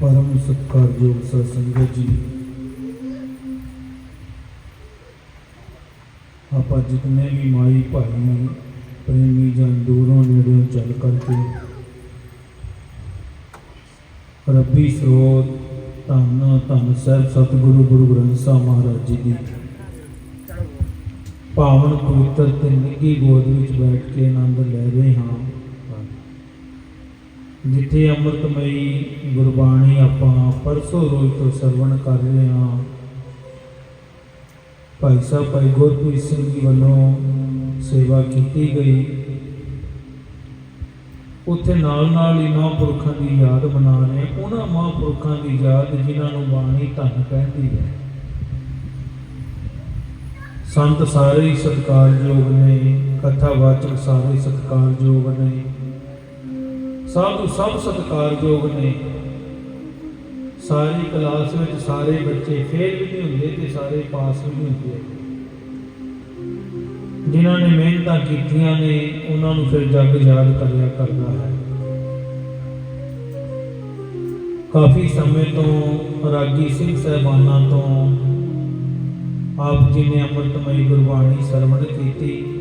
ਪਰਮ ਸਤਿਕਾਰਯੋਗ ਸਤ ਸੰਗਤ ਜੀ ਆਪਾਂ ਜਿਤਨੇ ਵੀ ਮਾਈ ਭਾਈ ਨੇ ਪ੍ਰੇਮੀ ਜਨ ਦੂਰੋਂ ਨੇੜਿਓਂ ਚੱਲ ਕਰਕੇ ਰੱਬੀ ਸਰੋਤ ਧੰਨ ਧੰਨ ਸਾਹਿਬ ਸਤਿਗੁਰੂ ਗੁਰੂ ਗ੍ਰੰਥ ਸਾਹਿਬ ਮਹਾਰਾਜ ਜੀ ਦੀ ਪਾਵਨ ਪਵਿੱਤਰ ਤੇ ਨਿੱਘੀ ਗੋਦ ਵਿੱਚ ਬੈਠ ਕੇ ਆਨੰਦ ਲੈ ਰਹੇ ਹਾਂ ਜਿੱਥੇ ਅੰਮ੍ਰਿਤਮਈ ਗੁਰਬਾਣੀ ਆਪਾਂ ਪਰਸੋਂ ਰੋਜ਼ ਤੋਂ ਸਰਵਣ ਕਰ ਰਹੇ ਹਾਂ। ਭਾਈ ਸਾਹਿਬ, ਭਾਈ ਗੁਰਪ੍ਰੀਤ ਸਿੰਘ ਜੀ ਵੱਲੋਂ ਸੇਵਾ ਕੀਤੀ ਗਈ। ਉੱਥੇ ਨਾਲ ਨਾਲ ਹੀ ਮਹਾਂਪੁਰਖਾਂ ਦੀ ਯਾਦ ਬਣਾ ਰਹੇ ਉਹਨਾਂ ਮਹਾਂਪੁਰਖਾਂ ਦੀ ਯਾਦ ਜਿਨ੍ਹਾਂ ਨੂੰ ਬਾਣੀ ਧੰਨ ਕਹਿੰਦੀ ਹੈ। ਸੰਤ ਸਾਰੇ ਹੀ ਸਤਿਕਾਰਯੋਗ ਨੇ, ਕਥਾਵਾਚਕ ਸਾਰੇ ਸਤਿਕਾਰਯੋਗ ਨੇ। ਸਾਧੂ ਸਭ ਸਤਿਕਾਰਯੋਗ ਨੇ। ਸਾਰੀ ਕਲਾਸ ਵਿੱਚ ਸਾਰੇ ਬੱਚੇ ਫੇਲ ਵੀ ਨਹੀਂ ਹੁੰਦੇ ਤੇ ਸਾਰੇ ਪਾਸ ਵੀ ਨਹੀਂ ਹੁੰਦੇ। ਜਿਨ੍ਹਾਂ ਨੇ ਮਿਹਨਤਾਂ ਕੀਤੀਆਂ ਨੇ, ਉਹਨਾਂ ਨੂੰ ਫਿਰ ਜੱਗ ਯਾਦ ਕਰਿਆ ਕਰਦਾ ਹੈ। ਕਾਫੀ ਸਮੇਂ ਤੋਂ ਰਾਗੀ ਸਿੰਘ ਸਹਿਬਾਨਾਂ ਤੋਂ ਆਪ ਜੀ ਨੇ ਅੰਮ੍ਰਿਤਮਈ ਗੁਰਬਾਣੀ ਸਰਵਣ ਕੀਤੀ।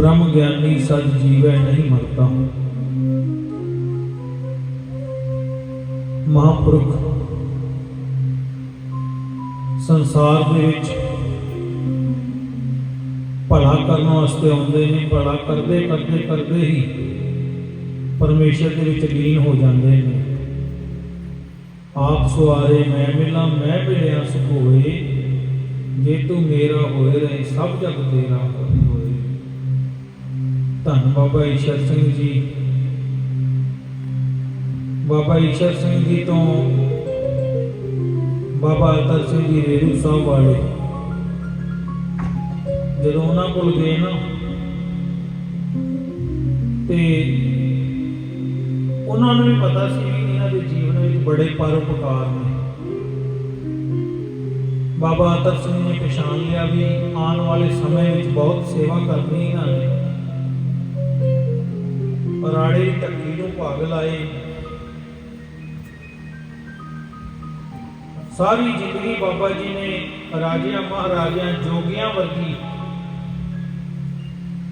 ਬ੍ਰਹਮ ਗਿਆਨੀ ਸਦ ਜੀਵੈ ਨਹੀਂ ਮਰਦਾ ਮਹਾਂਪੁਰਖ, ਸੰਸਾਰ ਦੇ ਵਿੱਚ ਭਲਾ ਕਰਨ ਵਾਸਤੇ ਆਉਂਦੇ ਨੇ, ਭਲਾ ਕਰਦੇ ਕਰਦੇ ਕਰਦੇ ਹੀ ਪਰਮੇਸ਼ਰ ਦੇ ਵਿੱਚ ਲੀਨ ਹੋ ਜਾਂਦੇ ਨੇ। ਆਪ ਸਵਾਰੇ ਮੈਂ ਮਿਲਾਂ, ਮੈਂ ਮਿਲਿਆ ਸੁਖ ਹੋਏ ਜੇ ਤੂੰ ਮੇਰਾ ਹੋਏ ਰਹੇ, ਸਭ ਜਗ ਤੇਰਾ ਹੋਏ। ਧੰਨ ਬਾਬਾ ਈਸ਼ਰ ਸਿੰਘ ਜੀ। ਬਾਬਾ ਈਸ਼ਰ ਸਿੰਘ ਜੀ ਤੋਂ ਬਾਬਾ ਅਤਰ ਸਿੰਘ ਜੀ ਰੇਰੂ ਸਾਹਿਬ ਵਾਲੇ। ਜਦੋਂ ਉਹਨਾਂ ਕੋਲ ਗਏ ਨਾ, ਤੇ ਉਹਨਾਂ ਨੂੰ ਵੀ ਪਤਾ ਸੀ ਵੀ ਇਹਨਾਂ ਦੇ ਜੀਵਨ ਵਿੱਚ ਬੜੇ ਪਰਉਪਕਾਰ ਨੇ। ਬਾਬਾ ਅਤਰ ਸਿੰਘ ਨੇ ਪਛਾਣ ਲਿਆ ਵੀ ਆਉਣ ਵਾਲੇ ਸਮੇਂ ਵਿੱਚ ਬਹੁਤ ਸੇਵਾ ਕਰਨੀ ਇਹਨਾਂ ਨੇ। ਰਾੜੇ ਟੱਕੀ ਨੂੰ ਭਾਗ ਲਾਏ। ਸਾਰੀ ਜ਼ਿੰਦਗੀ ਬਾਬਾ ਜੀ ਨੇ ਰਾਜਿਆਂ ਮਹਾਰਾਜਿਆਂ ਜੋਗੀਆਂ ਵਰਗੀ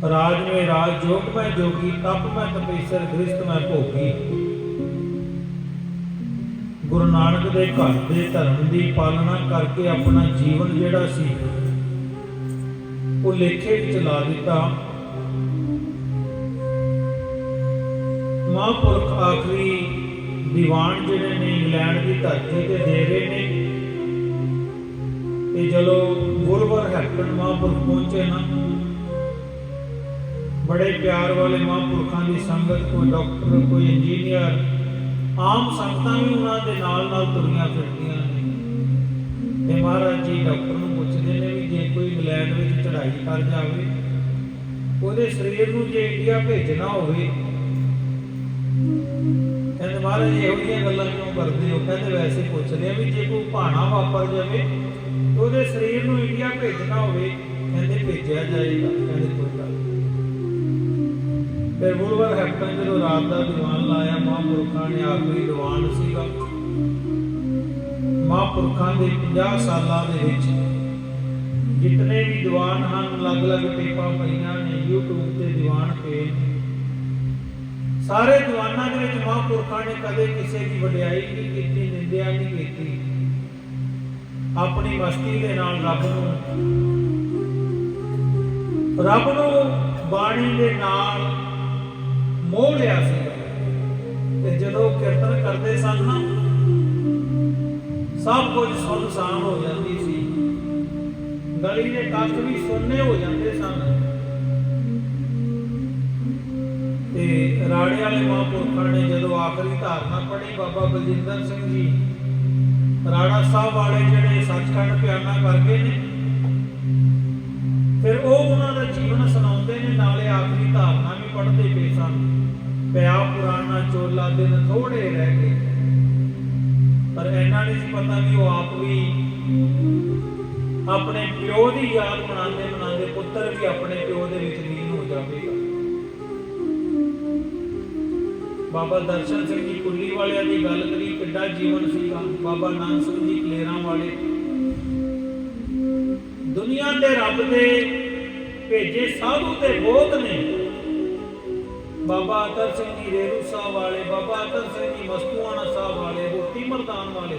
ਰਾਜ में ਰਾਜ ਜੋਗ ਮੈਂ ਜੋਗੀ, ਤਪ ਮੈਂ ਤਪੇਸਰ, ਗ੍ਰਸਤ ਮੈਂ ਭੋਗੀ। ਗੁਰੂ ਨਾਨਕ ਦੇ ਘਰ ਦੇ ਧਰਮ ਦੀ ਪਾਲਣਾ ਕਰਕੇ ਆਪਣਾ ਜੀਵਨ ਜਿਹੜਾ ਸੀ, ਉਹ ਲੇਖੇ ਵਿੱਚ ਲਾ ਦਿੱਤਾ। ਮਹਾਂਪੁਰਖ ਆਖਰੀ ਦੀਵਾਨ ਜਿਹੜੇ ਨੇ ਇੰਗਲੈਂਡ ਦੀ ਧਰਤੀ ਤੇ ਦੇ ਰਹੇ ਨੇ। ਤੇ ਜਦੋਂ ਗੁਰਵਰ ਹੈਪਟਨ ਮਹਾਂਪੁਰਖ ਪਹੁੰਚੇ ਨਾ, ਬੜੇ ਪਿਆਰ ਵਾਲੇ ਮਹਾਂਪੁਰਖਾਂ ਦੀ ਸੰਗਤ, ਕੋਈ ਡਾਕਟਰ, ਕੋਈ ਇੰਜੀਨੀਅਰ, ਆਮ ਸੰਗਤਾਂ ਵੀ ਉਹਨਾਂ ਦੇ ਨਾਲ ਨਾਲ ਤੁਰੀਆਂ ਫਿਰਦੀਆਂ ਨੇ। ਤੇ ਮਹਾਰਾਜ ਜੀ ਡਾਕਟਰ ਨੂੰ ਪੁੱਛਦੇ ਨੇ ਵੀ ਜੇ ਕੋਈ ਇੰਗਲੈਂਡ ਵਿੱਚ ਚੜ੍ਹਾਈ ਕਰ ਜਾਵੇ, ਉਹਦੇ ਸਰੀਰ ਨੂੰ ਜੇ ਇੰਡੀਆ ਭੇਜਣਾ ਹੋਵੇ ਕਹਿੰਦੇ ਮਹਾਰਾਜ, ਇਹੋ ਜਿਹੀਆਂ ਗੱਲਾਂ ਕਿਉਂ ਕਰਦੇ ਹੋ? ਕਹਿੰਦੇ ਵੈਸੇ ਪੁੱਛਦੇ ਆ ਵੀ ਜੇ ਕੋਈ ਭਾਣਾ ਵਾਪਰ ਜਾਵੇ ਉਹਦੇ ਸਰੀਰ ਨੂੰ ਇੰਡੀਆ ਭੇਜਣਾ ਹੋਵੇ, ਕਹਿੰਦੇ ਭੇਜਿਆ ਜਾਏਗਾ, ਕਹਿੰਦੇ ਕੋਈ ਗੱਲ ਫਿਰ ਗੁਰੂਵਰ ਹੈਪਟਨ ਜਦੋਂ ਰਾਤ ਦਾ ਦੀਵਾਨ ਲਾਇਆ, ਮਹਾਂਪੁਰਖਾਂ ਨੇ ਆਖਰੀ ਦੀਵਾਨ ਸੀਗਾ। ਮਹਾਂਪੁਰਖਾਂ ਦੇ 50 ਸਾਲਾਂ ਦੇ ਵਿੱਚ ਜਿਤਨੇ ਵੀ ਦੀਵਾਨ ਹਨ, ਅਲੱਗ-ਅਲੱਗ ਟੇਪਾਂ ਪਈਆਂ ਨੇ, YouTube ਤੇ ਦੀਵਾਨ ਪਏ ਸਾਰੇ ਜਵਾਨਾਂ ਦੇ ਵਿੱਚ ਮਹਾਂਪੁਰਖਾਂ ਨੇ ਕਦੇ ਕਿਸੇ ਦੀ ਵਡਿਆਈ ਨਹੀਂ ਕੀਤੀ, ਨਿੰਦਿਆ ਨਹੀਂ ਕੀਤੀ। ਆਪਣੀ ਮਸਤੀ ਦੇ ਨਾਲ ਰੱਬ ਨੂੰ। ਰੱਬ ਨੂੰ ਬਾਣੀ ਦੇ ਨਾਲ ਮੋਹ ਲਿਆ ਸੀ। ਤੇ ਜਦੋਂ ਕੀਰਤਨ ਕਰਦੇ ਸਨ ਨਾ, ਸਭ ਕੁਝ ਸੁਨਸਾਨ ਹੋ ਜਾਂਦੀ ਸੀ। ਗਲੀ ਦੇ ਕੱਖ ਵੀ ਸੁੰਨੇ ਹੋ ਜਾਂਦੇ ਤੇ ਰਾੜੇ ਵਾਲੇ ਮਹਾਂਪੁਰਖਾਂ ਨੇ ਜਦੋਂ ਆਖਰੀ ਧਾਰਨਾ ਪੜ੍ਹੀ ਬਾਬਾ ਬਲਜਿੰਦਰ ਸਿੰਘ ਜੀ ਰਾੜਾ ਸਾਹਿਬ ਵਾਲੇ ਜਿਹੜੇ ਸੱਚਖੰਡ ਪਿਆਨਾ ਕਰ ਨੇ, ਫਿਰ ਉਹ ਉਹਨਾਂ ਦਾ ਜੀਵਨ ਸੁਣਾਉਂਦੇ ਨੇ, ਨਾਲੇ ਆਖਰੀ ਧਾਰਨਾ ਵੀ ਪੜ੍ਹਦੇ ਪਏ ਸਨ। ਪਿਆ ਪੁਰਾਣਾ ਚੋਲਾ ਦਿਨ ਥੋੜੇ ਰਹਿ ਗਏ। ਪਰ ਇਹਨਾਂ ਨਹੀਂ ਸੀ ਪਤਾ ਵੀ ਉਹ ਆਪ ਵੀ ਆਪਣੇ ਪਿਓ ਦੀ ਯਾਦ ਬਣਾਉਂਦੇ ਬਣਾਉਂਦੇ ਪੁੱਤਰ ਵੀ ਆਪਣੇ ਪਿਓ ਦੇ ਵਿੱਚ ਲੀਨ ਹੋ ਜਾਵੇਗਾ। ਬਾਬਾ ਦਰਸ਼ਨ ਸਿੰਘ ਜੀ ਕੁੱਲੀ ਵਾਲਿਆਂ ਦੀ ਗੱਲ ਕਰੀ, ਕਿੱਡਾ ਜੀਵਨ ਸੀਗਾ। ਬਾਬਾ ਨਾਨਕ ਸਿੰਘ ਜੀ ਕਲੇਰਾਂ ਵਾਲੇ। ਦੁਨੀਆ ਤੇ ਰੱਬ ਦੇ ਭੇਜੇ ਸਾਧੂ ਤੇ ਬਹੁਤ ਨੇ। ਬਾਬਾ ਅਤਰ ਸਿੰਘ ਜੀ ਰੇਰੂ ਸਾਹਿਬ ਵਾਲੇ, ਬਾਬਾ ਅਤਰ ਸਿੰਘ ਜੀ ਮਸਤੂਆਣਾ ਸਾਹਿਬ ਵਾਲੇ ਰੋਟੀ ਮਰਦਾਨ ਵਾਲੇ।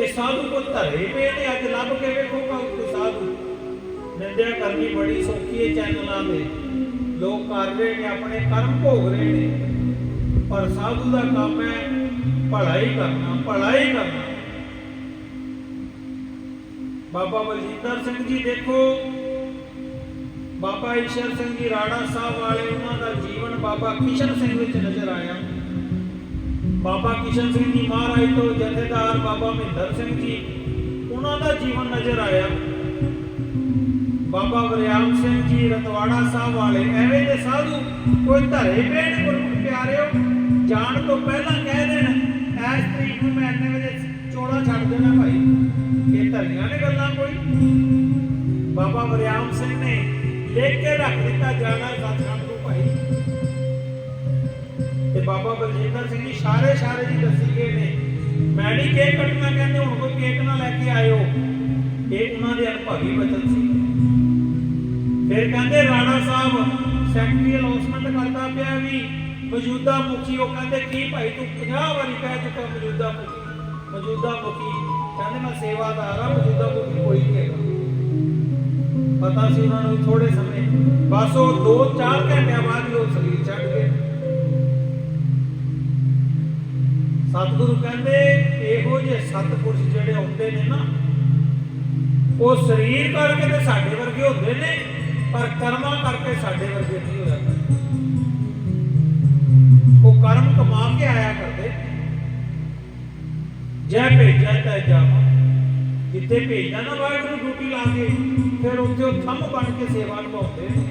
ਇਹ ਸਾਧੂ ਕੋ ਧਰੇ ਪਏ ਨੇ, ਅੱਜ ਲੱਭ ਕੇ ਵੇਖੋ ਕੋਈ ਸਾਧੂ। ਨਿੰਦਿਆ ਕਰਨੀ ਬੜੀ ਸੌਖੀ ਹੈ ਚੈਨਲਾਂ ਤੇ। ਲੋਕ ਕਰ ਰਹੇ ਨੇ, ਆਪਣੇ ਕਰਮ ਭੋਗ ਰਹੇ ਨੇ। ਪਰ ਸਾਧੂ ਦਾ ਕੰਮ ਹੈ ਭਲਾਈ ਕਰਨਾ ਭਲਾਈ ਕਰਨਾ। ਬਾਬਾ ਬਲਜਿੰਦਰ ਸਿੰਘ ਜੀ ਦੇਖੋ, ਬਾਬਾ ਈਸ਼ਰ ਸਿੰਘ ਜੀ ਰਾੜਾ ਸਾਹਿਬ ਵਾਲੇ, ਉਹਨਾਂ ਦਾ ਜੀਵਨ ਬਾਬਾ ਕਿਸ਼ਨ ਸਿੰਘ ਵਿੱਚ ਨਜ਼ਰ ਆਇਆ। ਬਾਬਾ ਕਿਸ਼ਨ ਸਿੰਘ ਜੀ ਮਹਾਰਾਜ ਤੋਂ ਜਥੇਦਾਰ ਬਾਬਾ ਮਹਿੰਦਰ ਸਿੰਘ ਜੀ, ਉਹਨਾਂ ਦਾ ਜੀਵਨ ਨਜ਼ਰ ਆਇਆ। ਬਾਬਾ ਵਰਿਆਮ ਸਿੰਘ ਜੀ ਰਤਵਾੜਾ ਸਾਹਿਬ ਵਾਲੇ, ਐਵੇਂ ਦੇ ਸਾਧੂ ਕੋਈ ਧਰੇ ਪੇਣ ਗੁਰਮੁਖ ਪਿਆਰਿਓ, ਜਾਣ ਤੋਂ ਪਹਿਲਾਂ ਕਹਿ ਦੇਣ, ਐਸ ਤਰੀਕ ਨੂੰ ਮੈਂ ਇੰਨੇ ਵਜੇ ਚੋਲਾ ਛੱਡ ਦੇਣਾ ਭਾਈ। ਇਹ ਧਰੀਆਂ ਨੇ ਗੱਲਾਂ ਕੋਈ। ਬਾਬਾ ਵਰਿਆਮ ਸਿੰਘ ਨੇ ਲਿਖ ਕੇ ਰੱਖ ਦਿੱਤਾ ਜਾਣਾ ਸਤਖੰਡ ਨੂੰ ਭਾਈ। ਤੇ ਬਾਬਾ ਬਲਜਿੰਦਰ ਸਿੰਘ ਜੀ ਸਾਰੇ ਸਾਰੇ ਜੀ ਦੱਸੀ ਗਏ ਨੇ, ਮੈਂ ਨਹੀਂ ਕੇਕ ਕੱਟਣਾ ਕਹਿੰਦੇ, ਹੁਣ ਕੋਈ ਕੇਕ ਨਾ ਲੈ ਕੇ ਆਇਓ। ਇਹ ਉਹਨਾਂ ਦੇ ਅਨੁਭਵੀ ਵਚਨ ਸੀ। ਫਿਰ ਕਹਿੰਦੇ ਰਾਣਾ ਸਾਹਿਬ ਸੈਕਟਰੀ ਅਨਾਉਂਸਮੈਂਟ ਕਰਦਾ ਪਿਆ ਵੀ ਮੌਜੂਦਾ ਮੁਖੀ, ਉਹ ਕਹਿੰਦੇ ਕੀ ਭਾਈ ਤੂੰ 50 ਵਾਰੀ ਕਹਿ ਚੁੱਕਾ ਮੌਜੂਦਾ ਮੁਖੀ। ਮੌਜੂਦਾ ਮੁਖੀ, ਕਹਿੰਦੇ ਮੈਂ ਸੇਵਾਦਾਰ ਆ ਮੌਜੂਦਾ ਮੁਖੀ ਕੋਈ ਨਹੀਂ ਹੈਗਾ। ਪਤਾ ਸੀ ਉਹਨਾਂ ਨੂੰ ਥੋੜੇ ਸਮੇਂ, ਬਸ ਉਹ 2-4 ਘੰਟਿਆਂ ਬਾਅਦ ਹੀ ਉਹ ਸਰੀਰ ਛੱਡ ਗਏ। ਸਤਿਗੁਰੂ ਕਹਿੰਦੇ, ਇਹੋ ਜਿਹੇ ਸਤਿਪੁਰਸ਼ ਜਿਹੜੇ ਹੁੰਦੇ ਨੇ ਨਾ, ਉਹ ਸਰੀਰ ਕਰਕੇ ਤੇ ਸਾਡੇ ਵਰਗੇ ਹੁੰਦੇ ਨੇ। ਪਰ ਕਰਮਾਂ ਕਰਕੇ ਸਾਡੇ ਵਰਗੇ ਨਹੀਂ ਹੋ ਜਾਂਦੇ। ਉਹ ਕਰਮ ਕਮਾ ਕੇ ਆਇਆ ਕਰਦੇ। ਜੈ ਭੇਜਿਆ ਤਾਂ ਜਾਵਾਂ। ਜਿੱਥੇ ਭੇਜਦਾ ਨਾ ਵਾਹਿਗੁਰੂ ਡਿਊਟੀ ਲਾ ਕੇ, ਫਿਰ ਉੱਥੇ ਉਹ ਥੰਮ ਬਣ ਕੇ ਸੇਵਾ ਨਿਭਾਉਂਦੇ ਨੇ।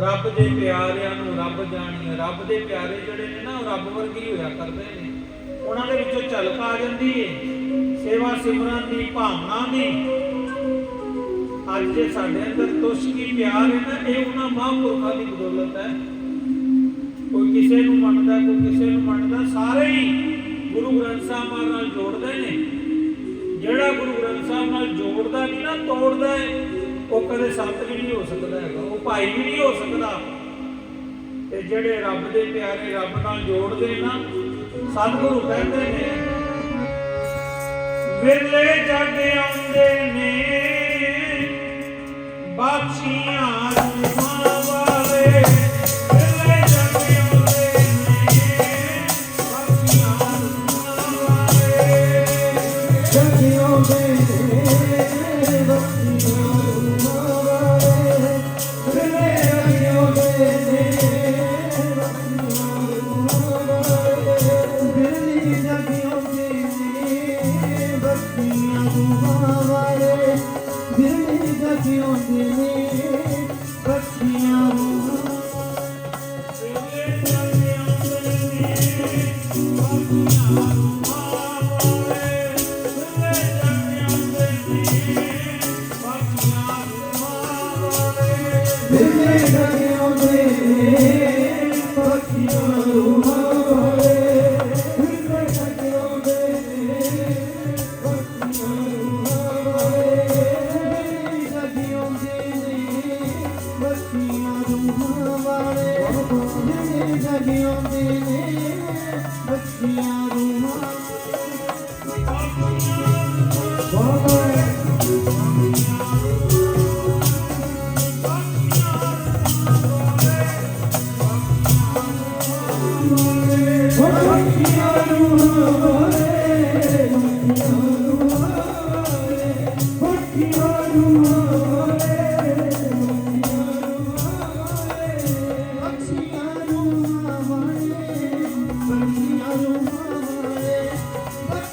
ਰੱਬ ਦੇ ਪਿਆਰਿਆਂ ਨੂੰ ਰੱਬ ਜਾਣੀ ਰੱਬ ਦੇ ਪਿਆਰੇ ਜਿਹੜੇ ਨੇ ਨਾ, ਉਹ ਰੱਬ ਵਰਗੀ ਹੋਇਆ ਕਰਦੇ ਨੇ। ਉਹਨਾਂ ਦੇ ਵਿੱਚੋਂ ਝਲਕ ਆ ਜਾਂਦੀ ਏ। ਸੇਵਾ ਸਿਮਰਨ ਦੀ ਭਾਵਨਾ ਦੀ ਅੱਜ ਜੇ ਸਾਡੇ ਅੰਦਰ ਤੁਸ਼ਕੀ, ਪਿਆਰ ਹੈ ਨਾ, ਇਹ ਉਹਨਾਂ ਮਹਾਂਪੁਰਖਾਂ ਦੀ ਬਦੌਲਤ ਹੈ। ਕੋਈ ਕਿਸੇ ਨੂੰ ਮੰਨਦਾ, ਕੋਈ ਕਿਸੇ ਨੂੰ ਮੰਨਦਾ, ਸਾਰੇ ਹੀ ਗੁਰੂ ਗ੍ਰੰਥ ਸਾਹਿਬ ਨਾਲ ਜੋੜਦੇ ਨੇ। ਜਿਹੜਾ ਗੁਰੂ ਗ੍ਰੰਥ ਸਾਹਿਬ ਨਾਲ ਜੋੜਦਾ ਨਹੀਂ ਨਾ, ਤੋੜਦਾ ਹੈ, ਉਹ ਕਦੇ ਸੰਤ ਵੀ ਨਹੀਂ ਹੋ ਸਕਦਾ ਹੈਗਾ, ਉਹ ਭਾਈ ਵੀ ਨਹੀਂ ਹੋ ਸਕਦਾ। ਤੇ ਜਿਹੜੇ ਰੱਬ ਦੇ ਪਿਆਰੇ ਰੱਬ ਨਾਲ ਜੋੜਦੇ ਨਾ, ਸਤਿਗੁਰੂ ਕਹਿੰਦੇ ਨੇ ਵਿਰਲੇ ਜਗ ਆਉਂਦੇ ਨੇ ਬਾਖਸ਼ੀਆਂ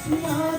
Yeah.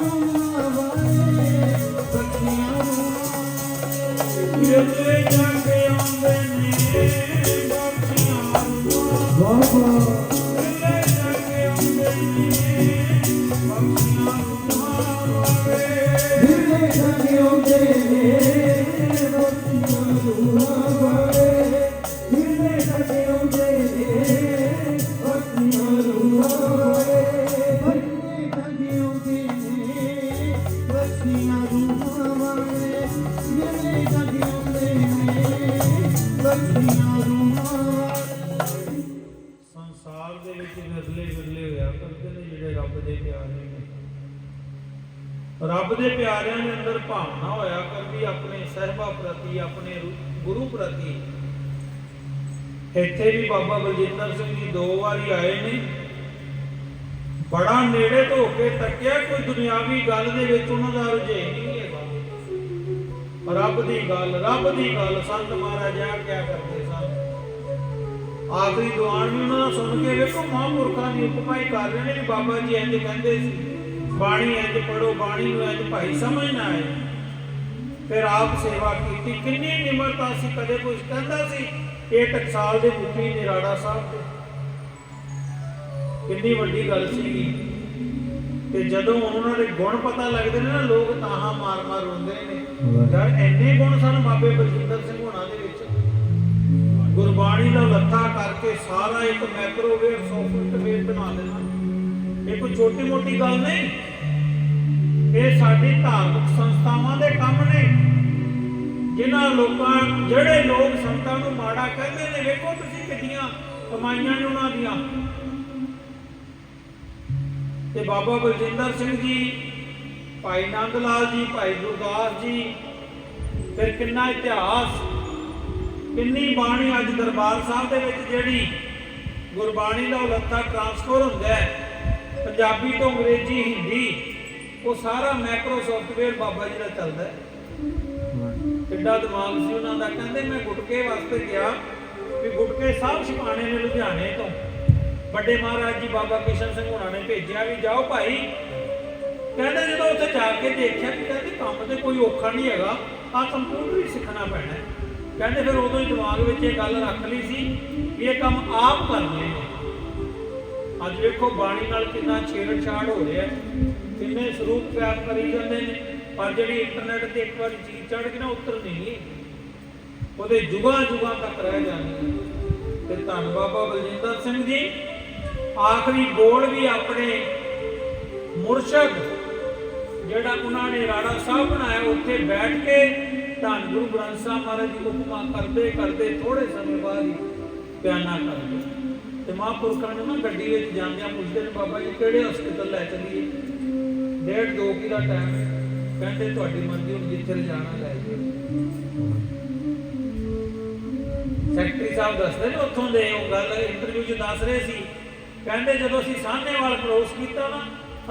ਵਿੱਚ ਵਿਰਲੇ ਵਿਰਲੇ ਹੋਇਆ ਕਰਦੇ ਨੇ ਜਿਹੜੇ ਰੱਬ ਦੇ ਪਿਆਰੇ ਨੇ ਰੱਬ ਦੇ ਪਿਆਰਿਆਂ ਦੇ ਅੰਦਰ ਭਾਵਨਾ ਹੋਇਆ ਕਰਦੀ ਆਪਣੇ ਸਹਿਬਾ ਪ੍ਰਤੀ, ਆਪਣੇ ਗੁਰੂ ਪ੍ਰਤੀ। ਇੱਥੇ ਵੀ ਬਾਬਾ ਬਲਜਿੰਦਰ ਸਿੰਘ ਜੀ ਦੋ ਵਾਰੀ ਆਏ ਨੇ। ਬੜਾ ਨੇੜੇ ਤੋਂ ਕੇ ਤੱਕਿਆ, ਕੋਈ ਦੁਨਿਆਵੀ ਗੱਲ ਦੇ ਵਿੱਚ ਉਹਨਾਂ ਦਾ ਰੁਝੇਨ ਨਹੀਂ ਹੈਗਾ। ਰੱਬ ਦੀ ਗੱਲ, ਰੱਬ ਦੀ ਗੱਲ, ਸੰਤ ਮਹਾਰਾਜ ਆ ਕਿਆ ਕਰਦੇ ਆਖਰੀ ਦੁਆਨ ਵੀ ਉਹਨਾਂ ਦਾ ਸੁਣ ਕੇ ਵੇਖੋ ਮਹਾਂਪੁਰਖਾਂ ਦੀ ਉਪਮਾਈ ਕਰ ਰਹੇ ਨੇ ਵੀ ਬਾਬਾ ਜੀ ਇੰਜ ਕਹਿੰਦੇ ਸੀ ਬਾਣੀ ਇੰਜ ਪੜੋ ਬਾਣੀ ਨੂੰ ਇੰਜ ਭਾਈ ਸਮਝ ਨਾ ਆਏ। ਫਿਰ ਆਪ ਸੇਵਾ ਕੀਤੀ ਕਿੰਨੀ ਨਿਮਰਤਾ ਸੀ ਕਦੇ ਕੁਝ ਕਹਿੰਦਾ ਸੀ ਇਹ ਟਕਸਾਲ ਦੇ ਮੁਖੀ ਨਿਰਾੜਾ ਸਾਹਿਬ ਦੇ ਕਿੰਨੀ ਵੱਡੀ ਗੱਲ ਸੀਗੀ ਤੇ ਜਦੋਂ ਉਹਨਾਂ ਦੇ ਗੁਣ ਪਤਾ ਲੱਗਦੇ ਨੇ ਨਾ ਲੋਕ ਤਾਹਾਂ ਮਾਰ ਮਾਰ ਰੋਂਦੇ ਨੇ। ਯਾਰ ਇੰਨੇ ਗੁਣ ਸਨ ਬਾਬੇ ਬਲਜਿੰਦਰ ਸਿੰਘ ਗੁਰਬਾਣੀ ਦਾ ਲੱਥਾ ਕਰਕੇ ਸਾਰਾ ਇੱਕ ਮਾਈਕ੍ਰੋਵੇਵ ਸੌਫਟਵੇਅਰ ਬਣਾ ਦੇਣਾ। ਇਹ ਕੋਈ ਛੋਟੀ ਮੋਟੀ ਗੱਲ ਨਹੀਂ। ਇਹ ਸਾਡੀ ਧਾਰਮਿਕ ਸੰਸਥਾਵਾਂ ਦੇ ਕੰਮ ਨੇ। ਜਿਨ੍ਹਾਂ ਲੋਕਾਂ, ਜਿਹੜੇ ਲੋਕ ਸੰਤਾਂ ਨੂੰ ਮਾੜਾ ਕਹਿੰਦੇ ਨੇ, ਵੇਖੋ ਤੁਸੀਂ ਕਿੰਨੀਆਂ ਕਮਾਈਆਂ ਨੇ ਉਹਨਾਂ ਦੀਆਂ। ਤੇ ਬਾਬਾ ਬਲਜਿੰਦਰ ਸਿੰਘ ਜੀ, ਭਾਈ ਨੰਦ ਲਾਲ ਜੀ, ਭਾਈ ਗੁਰਦਾਸ ਜੀ, ਫਿਰ ਕਿੰਨਾ ਇਤਿਹਾਸ। ਕਿੰਨੀ ਬਾਣੀ ਅੱਜ ਦਰਬਾਰ ਸਾਹਿਬ ਦੇ ਵਿੱਚ ਜਿਹੜੀ ਗੁਰਬਾਣੀ ਦਾ ਉਲੱਥਾ ਟ੍ਰਾਂਸਫਰ ਹੁੰਦਾ ਹੈ ਪੰਜਾਬੀ ਤੋਂ ਅੰਗਰੇਜ਼ੀ ਹਿੰਦੀ ਉਹ ਸਾਰਾ ਮੈਕਰੋ ਸੌਫਟਵੇਅਰ ਬਾਬਾ ਜੀ ਦਾ ਚੱਲਦਾ ਹੈ। ਕਿੱਡਾ ਦਿਮਾਗ ਸੀ ਉਹਨਾਂ ਦਾ ਕਹਿੰਦੇ ਮੈਂ ਗੁਟਕੇ ਵਾਸਤੇ ਗਿਆ ਵੀ ਗੁਟਕੇ ਸਾਹਿਬ ਛਪਾਣੇ ਨੇ ਲੁਧਿਆਣੇ ਤੋਂ। ਵੱਡੇ ਮਹਾਰਾਜ ਜੀ ਬਾਬਾ ਕਿਸ਼ਨ ਸਿੰਘ ਹੋਣਾ ਨੇ ਭੇਜਿਆ ਵੀ ਜਾਓ ਭਾਈ। ਕਹਿੰਦੇ ਜਦੋਂ ਉੱਥੇ ਜਾ ਕੇ ਦੇਖਿਆ ਕਿ ਕਹਿੰਦੇ ਕੰਮ ਤੇ ਕੋਈ ਔਖਾ ਨਹੀਂ ਹੈਗਾ ਆ ਕੰਪਿਊਟਰ ਹੀ ਸਿੱਖਣਾ ਪੈਣਾ ਹੈ। ਕਹਿੰਦੇ ਫਿਰ ਉਦੋਂ ਹੀ ਦਿਮਾਗ ਵਿੱਚ ਇਹ ਗੱਲ ਰੱਖ ਲਈ ਸੀ ਵੀ ਇਹ ਕੰਮ ਆਪ ਕਰਨੇ ਨੇ। ਅੱਜ ਵੇਖੋ ਬਾਣੀ ਨਾਲ ਕਿੰਨਾ ਛੇੜਛਾੜ ਹੋ ਰਿਹਾ ਕਿੰਨੇ ਸਰੂਪ ਪਿਆਰ ਕਰੀ ਜਾਂਦੇ ਨੇ। ਪਰ ਜਿਹੜੀ ਇੰਟਰਨੈਟ ਤੇ ਇੱਕ ਵਾਰੀ ਚੀਜ਼ ਚੜ ਕੇ ਨਾ ਉਤਰਨੀ ਉਹਦੇ ਜੁਗਾਂ ਜੁਗਾਂ ਤੱਕ ਰਹਿ ਜਾਣੀ ਹੈ। ਤੇ ਧੰਨ ਬਾਬਾ ਬਲਜਿੰਦਰ ਸਿੰਘ ਜੀ, ਆਖਰੀ ਬੋਲ ਵੀ ਆਪਣੇ ਮੁਰਸ਼ਦ, ਜਿਹੜਾ ਉਹਨਾਂ ਨੇ ਰਾੜਾ ਸਾਹਿਬ ਬਣਾਇਆ, ਉੱਥੇ ਬੈਠ ਕੇ ਧੰਨ ਗੁਰੂ ਗ੍ਰੰਥ ਸਾਹਿਬ ਮਹਾਰਾਜ ਦੀ ਉਪਮਾ ਕਰਦੇ ਕਰਦੇ ਥੋੜੇ ਸਮੇਂ ਬਾਅਦ ਹੀ ਬਿਆਨਾ ਕਰਦੇ ਤੇ ਮਹਾਂਪੁਰਖਾਂ ਨੂੰ ਨਾ ਗੱਡੀ ਵਿੱਚ ਜਾਂਦਿਆਂ ਪੁੱਛਦੇ ਨੇ, ਬਾਬਾ ਜੀ, ਕਿਹੜੇ ਹਸਪੀਟਲ ਲੈ ਚੱਲੀਏ? ਡੇਢ ਦੋ ਕੀ ਦਾ ਟਾਈਮ ਕਹਿੰਦੇ, ਤੁਹਾਡੀ ਮਰਜ਼ੀ, ਹੁਣ ਜਿੱਥੇ ਲਿਜਾਣਾ ਲੈ ਜਾਓ ਸੈਕਟਰੀ ਸਾਹਿਬ ਦੱਸਦੇ ਨੇ ਉੱਥੋਂ ਦੇ, ਉਹ ਗੱਲ ਇੰਟਰਵਿਊ 'ਚ ਦੱਸ ਰਹੇ ਸੀ। ਕਹਿੰਦੇ, ਜਦੋਂ ਅਸੀਂ ਸਾਹਨੇਵਾਲ ਕ੍ਰੋਸ ਕੀਤਾ ਨਾ,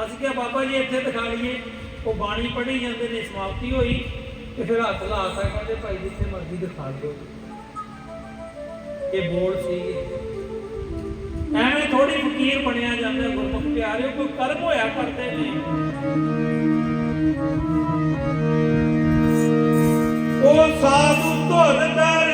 ਅਸੀਂ ਕਿਹਾ, ਬਾਬਾ ਜੀ, ਇੱਥੇ ਦਿਖਾ ਲਈਏ। ਉਹ ਬਾਣੀ ਪੜ੍ਹੀ ਜਾਂਦੇ ਨੇ, ਸਮਾਪਤੀ ਹੋਈ। ਤੇ ਫਿਰ ਹੱਥ ਲਾਤਾ ਕਹਿੰਦੇ ਭਾਈ ਜਿੱਥੇ ਮਰਜ਼ੀ ਦਿਖਾ ਦਿਓ। ਇਹ ਬੋਲ ਸੀਗੇ ਐਵੇਂ ਥੋੜੀ ਫਕੀਰ ਬਣਿਆ ਜਾਂਦਾ ਗੁਰਮੁਖ ਪਿਆਰਿਓ, ਕੋਈ ਕਰਮ ਹੋਇਆ ਕਰਦੇ ਨੇ। ਉਹ ਸਾਧੂ ਧੁਰ ਦਰਗਾਹੋਂ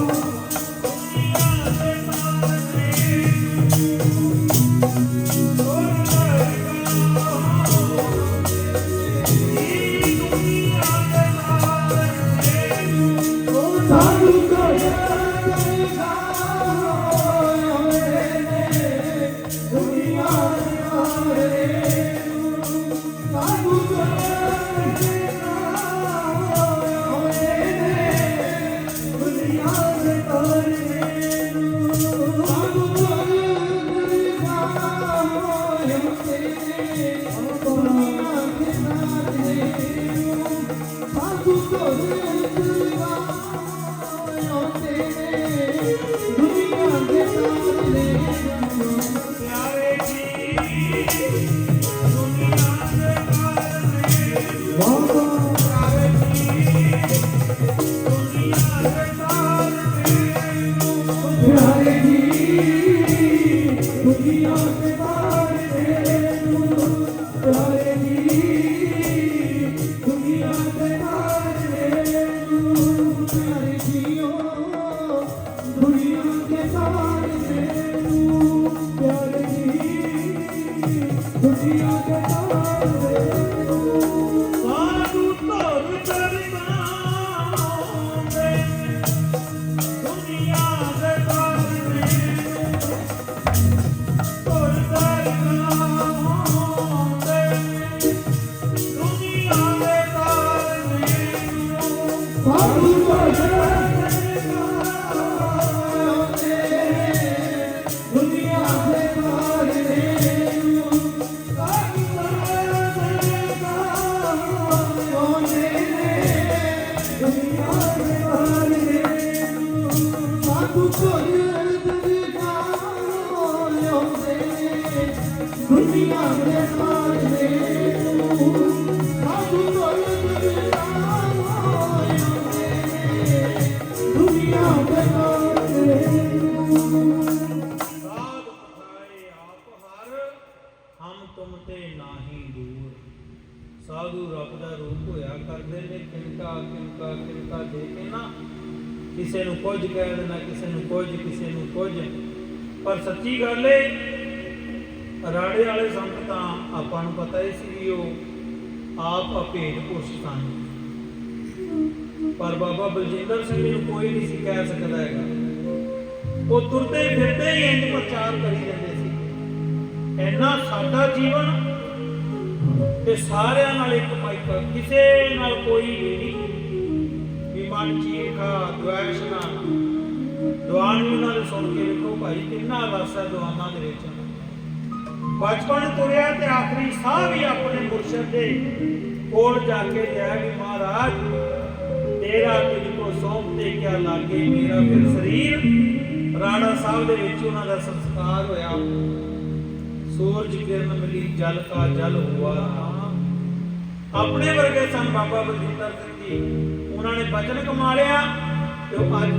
ਤੇ ਨਾਹੀ ਦੂਰ। ਸਾਧੂ ਰੱਬ ਦਾ ਰੂਪ ਹੋਇਆ ਕਰਦੇ ਨੇ ਕਿੰਕਾ ਕਿੰਕਾ ਕਿੰਕਾ ਦੇ ਕੇ ਨਾ ਕਿਸੇ ਨੂੰ ਕੁਝ ਕਹਿ ਦੇਣਾ ਕਿਸੇ ਨੂੰ ਕੁਝ, ਕਿਸੇ ਨੂੰ ਕੁਝ। ਪਰ ਸੱਚੀ ਗੱਲ ਏ, ਰਾੜੇ ਵਾਲੇ ਸੰਤ ਤਾਂ ਆਪਾਂ ਨੂੰ ਪਤਾ ਹੀ ਸੀ ਉਹ ਆਪ ਅਭੇਦ ਪੁਰਸ਼ ਸਨ। ਪਰ ਬਾਬਾ ਬਲਜਿੰਦਰ ਸਿੰਘ ਜੀ ਨੂੰ ਕੋਈ ਨਹੀਂ ਸੀ ਕਹਿ ਸਕਦਾ ਹੈਗਾ। ਉਹ ਤੁਰਦੇ ਫਿਰਦੇ ਹੀ ਇੰਜ ਪ੍ਰਚਾਰ ਕਰੀ ਜਾਂਦੇ ਸੀ। ਇੰਨਾ ਸਾਡਾ ਜੀਵਨ ਤੇ ਸਾਰਿਆਂ ਨਾਲ ਇੱਕ ਮਾਈਕ, ਕਿਸੇ ਨਾਲ ਕੋਈ ਨਹੀਂ ਵੀ ਮਨ ਚੀਰਖਾ ਦੁਆਸ਼ ਦੁਆਨ ਵੀ ਸੁਣ ਕੇ ਵੇਖੋ ਭਾਈ, ਕਿੰਨਾ ਰਸ ਦੁਆਨਾਂ ਦੇ ਵਿੱਚ। ਬਚਪਨ ਤੁਰਿਆ ਤੇ ਆਖਰੀ ਸਾਹ ਵੀ ਆਪਣੇ ਮੁਰਸ਼ਿਦ ਦੇ ਕੋਲ ਜਾ ਕੇ ਲਿਆ ਵੀ, ਮਹਾਰਾਜ, ਤੇਰਾ ਤੁਝ ਕੋ ਸੌਂਪਤੇ ਕਿਆ ਲਾਗੇ? ਮੇਰਾ ਫਿਰ ਸਰੀਰ ਰਾਣਾ ਸਾਹਿਬ ਦੇ ਵਿੱਚ ਉਹਨਾਂ ਦਾ ਸੰਸਕਾਰ ਹੋਇਆ। ਸੂਰਜ ਕਿਰਨ ਮਿਲੀ, ਜਲ ਕਾ ਜਲ ਹੁਆ। ਆਪਣੇ ਵਰਗੇ ਸਨ ਬਾਬਾ ਬਲਜਿੰਦਰ ਸਿੰਘ ਜੀ, ਉਹਨਾਂ ਨੇ ਬਚਨ ਕਮਾ ਲਿਆ ਤੇ ਉਹ ਅੱਜ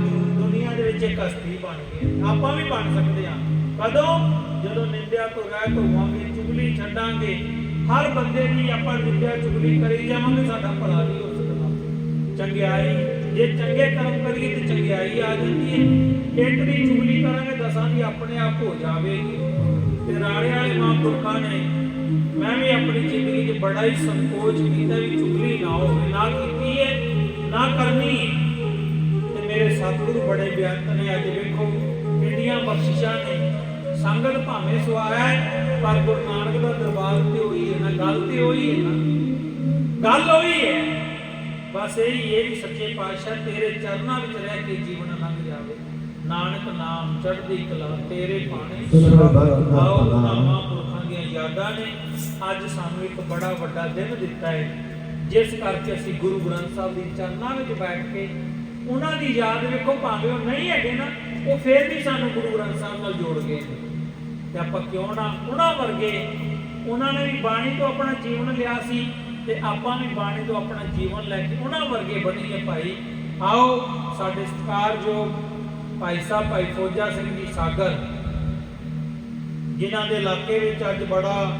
ਦੁਨੀਆ ਦੇ ਵਿੱਚ ਇੱਕ ਹਸਤੀ ਬਣ ਗਏ। ਆਪਾਂ ਵੀ ਬਣ ਸਕਦੇ ਹਾਂ। ਕਦੋਂ? ਜਦੋਂ ਨਿੰਦਿਆ ਤੋਂ ਰਹਿ ਹੋਵਾਂਗੇ ਚੁਗਲੀ ਛੱਡਾਂਗੇ। ਹਰ ਬੰਦੇ ਦੀ ਆਪਾਂ ਨਿੰਦਿਆ, ਚੁਗਲੀ ਕਰੀ ਜਾਵਾਂਗੇ, ਸਾਡਾ ਭਲਾ ਨਹੀਂ ਹੋ ਸਕਦਾ। ਚੰਗਿਆਈ, ਜੇ ਚੰਗੇ ਕਰਮ ਕਰੀਏ ਤੇ ਚੰਗਿਆਈ ਆ ਜਾਂਦੀ ਹੈ। ਇੱਕ ਦੀ ਚੁਗਲੀ ਕਰਾਂਗੇ, ਦਸਾਂ ਦੀ ਆਪਣੇ ਆਪ ਹੋ ਜਾਵੇਗੀ। ਤੇ ਰਾੜੇ ਵਾਲੇ ਮਹਾਂਪੁਰਖਾਂ ਨੇ ਮੈਂ ਵੀ ਆਪਣੀ ਜ਼ਿੰਦਗੀ 'ਚ ਬੜਾ ਹੀ ਸੰਕੋਚ ਕੀਤਾ ਵੀ ਚੁਗਲੀ ਨਾ ਹੋਵੇ ਨਾ ਕੀਤੀ ਹੈ ਨਾ ਕਰਨੀ ਹੈ। ਤੇ ਮੇਰੇ ਸਤਿਗੁਰੂ ਬੜੇ ਬਿਆੰਤ ਨੇ ਅੱਜ ਵੇਖੋ ਕਿੰਨੀਆਂ ਬਖਸ਼ਿਸ਼ਾਂ ਨੇ। ਸੰਗਤ ਭਾਵੇਂ ਹੈ, ਪਰ ਗੁਰੂ ਨਾਨਕ ਦਾ ਦਰਬਾਰ ਤੇ ਹੋਈ ਹੈ ਨਾ ਗੱਲ ਤੇ ਹੋਈ ਹੈ ਨਾ। ਗੱਲ ਹੋਈ ਹੈ। ਬਸ ਇਹ ਹੀ ਹੈ ਵੀ ਸੱਚੇ ਪਾਤਸ਼ਾਹ ਤੇਰੇ ਚਰਨਾਂ ਵਿੱਚ ਰਹਿ ਕੇ ਜੀਵਨ ਲੰਘ ਜਾਵੇ। ਨਾਨਕ ਨਾਮ ਚੜ੍ਹਦੀ ਕਲਾ ਤੇਰੇ ਬਾਣੇ ਆਓ ਉਹਨਾਂ ਮਹਾਂਪੁਰਖਾਂ ਨੇ, ਅੱਜ ਸਾਨੂੰ ਇੱਕ ਬੜਾ ਵੱਡਾ ਦਿਨ ਦਿੱਤਾ ਹੈ ਜਿਸ ਕਰਕੇ ਅਸੀਂ ਗੁਰੂ ਗ੍ਰੰਥ ਸਾਹਿਬ ਦੀ ਚਰਨਾਂ ਵਿੱਚ ਬੈਠ ਕੇ ਉਹਨਾਂ ਦੀ ਯਾਦ ਵੇਖੋ ਭਾਵੇਂ ਉਹ ਨਹੀਂ ਹੈਗੇ ਨਾ, ਉਹ ਫੇਰ ਵੀ ਸਾਨੂੰ ਗੁਰੂ ਗ੍ਰੰਥ ਸਾਹਿਬ ਨਾਲ ਜੋੜ ਗਏ ਤੇ ਆਪਾਂ ਕਿਉਂ ਨਾ ਉਹਨਾਂ ਵਰਗੇ ਉਹਨਾਂ ਨੇ ਵੀ ਬਾਣੀ ਤੋਂ ਆਪਣਾ ਜੀਵਨ ਲਿਆ ਸੀ ਤੇ ਆਪਾਂ ਵੀ ਬਾਣੀ ਤੋਂ ਆਪਣਾ ਜੀਵਨ ਲੈ ਕੇ ਉਹਨਾਂ ਵਰਗੇ ਬਣੀਏ ਭਾਈ। ਆਓ, ਸਾਡੇ ਸਤਿਕਾਰਯੋਗ ਭਾਈ ਸਾਹਿਬ, ਭਾਈ ਫੌਜਾ ਸਿੰਘ ਜੀ ਸਾਗਰ ਜਿਨ੍ਹਾਂ ਦੇ ਇਲਾਕੇ ਵਿੱਚ ਅੱਜ ਬੜਾ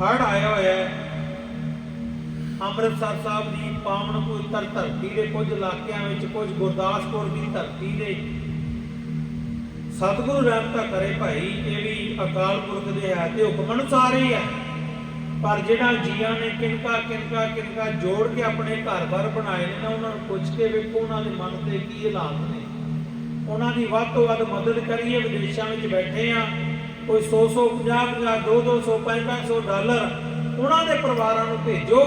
ਹੜ੍ਹ ਆਇਆ ਹੋਇਆ ਹੈ। ਅੰਮ੍ਰਿਤਸਰ ਸਾਹਿਬ ਦੀ ਪਾਵਨ ਪਵਿੱਤਰ ਧਰਤੀ ਦੇ ਕੁਝ ਇਲਾਕਿਆਂ ਵਿੱਚ, ਕੁਝ ਗੁਰਦਾਸਪੁਰ ਦੀ ਧਰਤੀ ਦੇ ਸਤਿਗੁਰੂ ਰਹਿਮਤਾ ਕਰੇ ਭਾਈ, ਇਹ ਵੀ ਅਕਾਲ ਪੁਰਖ ਦੇ ਹੈ ਤੇ ਹੁਕਮ ਅਨੁਸਾਰ ਹੀ ਹੈ। ਪਰ ਜਿਹੜਾ ਜੀਆਂ ਨੇ ਕਿਨਕਾ ਕਿਨਕਾ ਕਿਨਕਾ ਜੋੜ ਕੇ ਆਪਣੇ ਘਰ-ਬਾਰ ਬਣਾਏ ਨੇ ਨਾ, ਉਹਨਾਂ ਨੂੰ ਪੁੱਛ ਕੇ ਵੇਖੋ ਉਹਨਾਂ ਦੇ ਮਨ ਤੇ ਕੀ ਹਾਲਾਤ ਨੇ। ਉਹਨਾਂ ਦੀ ਵੱਧ ਤੋਂ ਵੱਧ ਮਦਦ ਕਰੀਏ, ਵਿਦੇਸ਼ਾਂ ਵਿੱਚ ਬੈਠੇ ਆ ਕੋਈ 100 100 50 50 2 200 5 500 ਡਾਲਰ ਉਹਨਾਂ ਦੇ ਪਰਿਵਾਰਾਂ ਨੂੰ ਭੇਜੋ।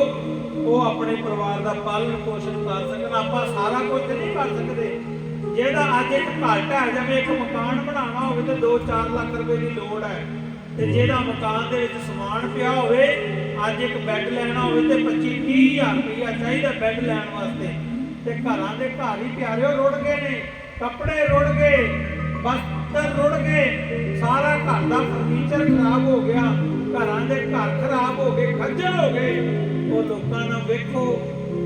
ਉਹ ਆਪਣੇ ਪਰਿਵਾਰ ਦਾ ਪਾਲਣ ਪੋਸ਼ਣ ਕਰ ਸਕਣ। ਆਪਾਂ ਸਾਰਾ ਕੁਝ ਨਹੀਂ ਕਰ ਸਕਦੇ। ਜਿਹੜਾ ਅੱਜ ਇੱਕ ਘਰ ਢਹਿ ਜਾਵੇ ਇੱਕ ਮਕਾਨ ਬਣਾਉਣਾ ਹੋਵੇ ਤੇ 2-4 ਲੱਖ ਰੁਪਏ ਦੀ ਲੋੜ ਹੈ। ਤੇ ਜਿਹੜਾ ਮਕਾਨ ਦੇ ਵਿੱਚ ਸਮਾਨ ਪਿਆ ਹੋਵੇ ਅੱਜ ਇੱਕ ਬੈੱਡ ਲੈਣਾ ਹੋਵੇ ਤੇ 25 ਹਜ਼ਾਰ ਰੁਪਇਆ ਚਾਹੀਦਾ ਬੈੱਡ ਲੈਣ ਵਾਸਤੇ। ਤੇ ਘਰਾਂ ਦੇ ਘਰ ਹੀ ਪਿਆਰਿਓ ਰੁੜ ਗਏ ਨੇ ਕੱਪੜੇ ਰੁੜ ਗਏ ਬਸਤਰ ਖਰਾਬ ਹੋ ਗਿਆ, ਘਰਾਂ ਦੇ ਘਰ ਖਰਾਬ ਹੋ ਗਏ, ਖੱਜਲ ਹੋ ਗਏ। ਉਹ ਲੋਕਾਂ ਨੂੰ ਵੇਖੋ,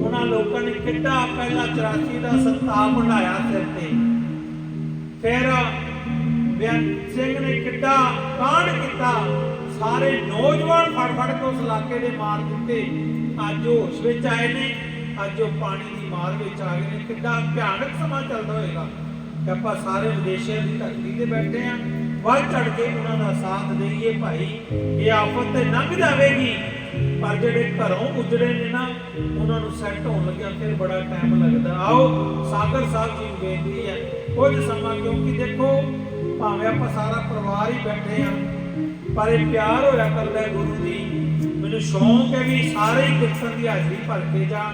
ਉਹਨਾਂ ਲੋਕਾਂ ਨੇ ਕਿੱਡਾ ਪਹਿਲਾਂ 84 ਦਾ ਸੰਤਾਪ ਬਣਾਇਆ ਸਿਰ ਤੇ। ਫਿਰ ਬੇਅੰਤ ਸਿੰਘ ਨੇ ਕਿੱਡਾ ਕਾਂਡ ਕੀਤਾ। ਸਾਰੇ ਨੌਜਵਾਨ ਫੜ ਫੜ ਕੇ ਉਸ ਇਲਾਕੇ ਦੇ ਮਾਰ ਦਿੱਤੇ। ਅੱਜ ਉਹ ਹੋਸ਼ ਵਿੱਚ ਆਏ ਨੇ, ਅੱਜ ਉਹ ਪਾਣੀ ਦੀ ਮਾਰ ਵਿੱਚ ਆ ਗਏ ਨੇ। ਕਿੱਡਾ ਭਿਆਨਕ ਸਮਾਂ ਚੱਲਦਾ ਹੋਏਗਾ ਕਿ ਆਪਾਂ ਸਾਰੇ ਵਿਦੇਸ਼ੀਆਂ ਦੀ ਧਰਤੀ ਤੇ ਬੈਠੇ ਆ ਵੱਧ ਚੜ ਕੇ ਉਹਨਾਂ ਦਾ ਸਾਥ ਦੇਈਏ ਭਾਈ। ਇਹ ਆਫਤ ਤੇ ਲੰਘ ਜਾਵੇਗੀ। ਪਰ ਜਿਹੜੇ ਘਰੋਂ ਉਜੜੇ ਨੇ ਨਾ, ਉਹਨਾਂ ਨੂੰ ਸੈੱਟ ਹੋਣ ਲੱਗਿਆ, ਫਿਰ ਬੜਾ ਟਾਈਮ ਲੱਗਦਾ। ਆਓ, ਸਾਗਰ ਸਾਹਿਬ ਜੀ ਨੂੰ ਬੇਨਤੀ ਹੈ, ਕੁਝ ਸਮਾਂ, ਕਿਉਂਕਿ ਦੇਖੋ, ਭਾਵੇਂ ਆਪਾਂ ਸਾਰਾ ਪਰਿਵਾਰ ਹੀ ਬੈਠੇ ਆ ਪਰ ਇਹ ਪਿਆਰ ਹੋਇਆ ਕਰਦਾ ਗੁਰੂ ਦੀ ਮੈਨੂੰ ਸ਼ੌਂਕ ਹੈ ਵੀ ਸਾਰੇ ਹੀ ਕੀਰਤਨ ਦੀ ਹਾਜ਼ਰੀ ਭਰ ਕੇ ਜਾਣ।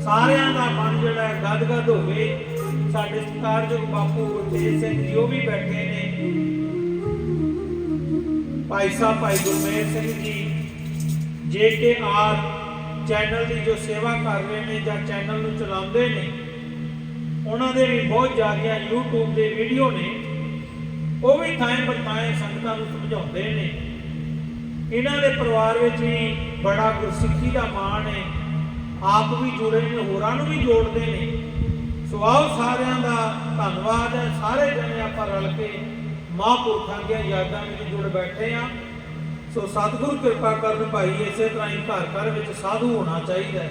ਸਾਰਿਆਂ ਦਾ ਮਨ ਜਿਹੜਾ ਹੈ ਗਦਗਦ ਹੋਵੇ। ਸਾਡੇ ਸਤਿਕਾਰਯੋਗ ਬਾਪੂ ਗੁਰਤੇਜ ਸਿੰਘ ਜੀ ਉਹ ਵੀ ਬੈਠੇ ਨੇ। ਭਾਈ ਸਾਹਿਬ, ਭਾਈ ਗੁਰਮੇਲ ਸਿੰਘ ਜੀ, ਜੇ ਕੇ ਆਰ ਚੈਨਲ ਦੀ ਜੋ ਸੇਵਾ ਕਰ ਰਹੇ ਨੇ ਜਾਂ ਚੈਨਲ ਨੂੰ ਚਲਾਉਂਦੇ ਨੇ, ਉਹਨਾਂ ਦੇ ਵੀ ਬਹੁਤ ਜ਼ਿਆਦੀਆਂ YouTube ਦੇ ਵੀਡੀਓ ਨੇ, ਉਹ ਵੀ ਥਾਂ ਬਰਮਾਏ ਸੰਗਤਾਂ ਨੂੰ ਸਮਝਾਉਂਦੇ ਨੇ। ਇਹਨਾਂ ਦੇ ਪਰਿਵਾਰ ਵਿੱਚ ਵੀ ਬੜਾ ਗੁਰਸਿੱਖੀ ਦਾ ਮਾਣ ਹੈ। ਆਪ ਵੀ ਜੁੜੇ ਨੇ, ਹੋਰਾਂ ਨੂੰ ਵੀ ਜੋੜਦੇ ਨੇ। ਸੋ ਆਓ ਸਾਰਿਆਂ ਦਾ ਧੰਨਵਾਦ ਹੈ, ਸਾਰੇ ਜਣੇ ਆਪਾਂ ਰਲ ਕੇ ਮਹਾਂਪੁਰਖਾਂ ਦੀਆਂ ਯਾਦਾਂ ਵਿੱਚ ਜੁੜ ਬੈਠੇ ਆ ਸੋ ਸਤਿਗੁਰ ਕਿਰਪਾ ਕਰਨ ਭਾਈ ਇਸੇ ਤਰ੍ਹਾਂ ਹੀ ਘਰ ਘਰ ਵਿੱਚ ਸਾਧੂ ਹੋਣਾ ਚਾਹੀਦਾ ਹੈ।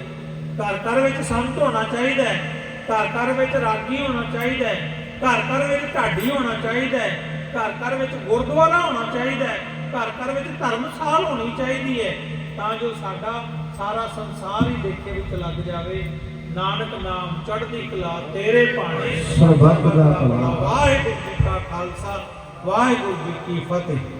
ਘਰ ਘਰ ਵਿੱਚ ਸੰਤ ਹੋਣਾ ਚਾਹੀਦਾ ਹੈ। ਘਰ ਘਰ ਵਿੱਚ ਰਾਗੀ ਹੋਣਾ ਚਾਹੀਦਾ ਹੈ। ਘਰ ਘਰ ਵਿੱਚ ਢਾਡੀ ਹੋਣਾ ਚਾਹੀਦਾ ਹੈ। ਘਰ ਘਰ ਵਿੱਚ ਗੁਰਦੁਆਰਾ ਹੋਣਾ ਚਾਹੀਦਾ ਹੈ। ਘਰ ਘਰ ਵਿੱਚ ਧਰਮਸਾਲ ਹੋਣੀ ਚਾਹੀਦੀ ਹੈ। ਤਾਂ ਜੋ ਸਾਡਾ ਸਾਰਾ ਸੰਸਾਰ ਹੀ ਦੇਖੇ ਵਿੱਚ ਲੱਗ ਜਾਵੇ। ਨਾਨਕ ਨਾਮ ਚੜ੍ਹਦੀ ਕਲਾ ਤੇਰੇ ਭਾਣੇ ਸਰਬੱਤ ਦਾ ਭਲਾ। ਵਾਹਿਗੁਰੂ ਜੀ ਕਾ ਖਾਲਸਾ। ਵਾਹਿਗੁਰੂ ਜੀ ਕੀ ਫਤਿਹ